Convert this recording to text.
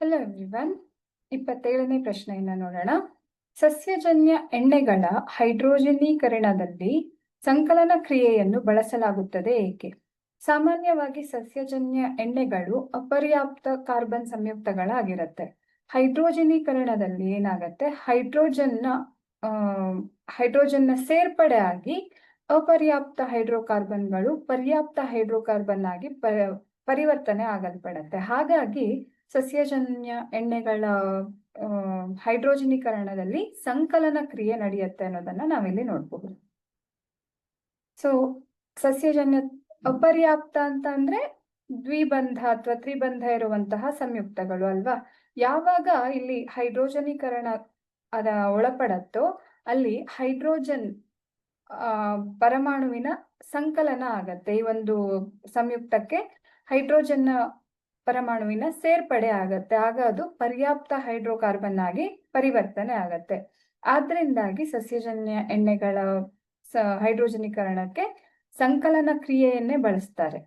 Hello everyone ಇಪ್ಪತ್ತೇಳನೇ ಪ್ರಶ್ನೆಯನ್ನ ನೋಡೋಣ. ಸಸ್ಯಜನ್ಯ ಎಣ್ಣೆಗಳ ಹೈಡ್ರೋಜನೀಕರಣದಲ್ಲಿ ಸಂಕಲನ ಕ್ರಿಯೆಯನ್ನು ಬಳಸಲಾಗುತ್ತದೆ ಏಕೆ? ಸಾಮಾನ್ಯವಾಗಿ ಸಸ್ಯಜನ್ಯ ಎಣ್ಣೆಗಳು ಅಪರ್ಯಾಪ್ತ ಕಾರ್ಬನ್ ಸಂಯುಕ್ತಗಳಾಗಿರುತ್ತೆ. ಹೈಡ್ರೋಜನೀಕರಣದಲ್ಲಿ ಏನಾಗುತ್ತೆ? ಹೈಡ್ರೋಜನ್ನ ಹೈಡ್ರೋಜನ್ ಹೈಡ್ರೋಜನ್ನ ಸೇರ್ಪಡೆ ಆಗಿ ಅಪರ್ಯಾಪ್ತ ಹೈಡ್ರೋಕಾರ್ಬನ್ಗಳು ಪರ್ಯಾಪ್ತ ಹೈಡ್ರೋಕಾರ್ಬನ್ ಆಗಿ ಪರಿವರ್ತನೆ ಆಗಲ್ಪಡತ್ತೆ. ಹಾಗಾಗಿ ಸಸ್ಯಜನ್ಯ ಎಣ್ಣೆಗಳ ಹೈಡ್ರೋಜನೀಕರಣದಲ್ಲಿ ಸಂಕಲನ ಕ್ರಿಯೆ ನಡೆಯುತ್ತೆ ಅನ್ನೋದನ್ನ ನಾವಿಲ್ಲಿ ನೋಡಬಹುದು ಸೊ ಸಸ್ಯಜನ್ಯ ಅಪರ್ಯಾಪ್ತ ಅಂತ ಅಂದ್ರೆ ದ್ವಿಬಂಧ ಅಥವಾ ತ್ರಿಬಂಧ ಇರುವಂತಹ ಸಂಯುಕ್ತಗಳು ಅಲ್ವಾ? ಯಾವಾಗ ಇಲ್ಲಿ ಹೈಡ್ರೋಜನೀಕರಣ ಅದ ಒಳಪಡತ್ತೋ ಅಲ್ಲಿ ಹೈಡ್ರೋಜನ್ ಪರಮಾಣುವಿನ ಸಂಕಲನ ಆಗತ್ತೆ. ಈ ಒಂದು ಸಂಯುಕ್ತಕ್ಕೆ ಹೈಡ್ರೋಜನ್ ಪರಮಾಣುವಿನ ಸೇರ್ಪಡೆ ಆಗತ್ತೆ. ಆಗ ಅದು ಪರ್ಯಾಪ್ತ ಹೈಡ್ರೋಕಾರ್ಬನ್ ಆಗಿ ಪರಿವರ್ತನೆ ಆಗತ್ತೆ. ಆದ್ರಿಂದಾಗಿ ಸಸ್ಯಜನ್ಯ ಎಣ್ಣೆಗಳ ಹೈಡ್ರೋಜನೀಕರಣಕ್ಕೆ ಸಂಕಲನ ಕ್ರಿಯೆಯನ್ನೇ ಬಳಸ್ತಾರೆ.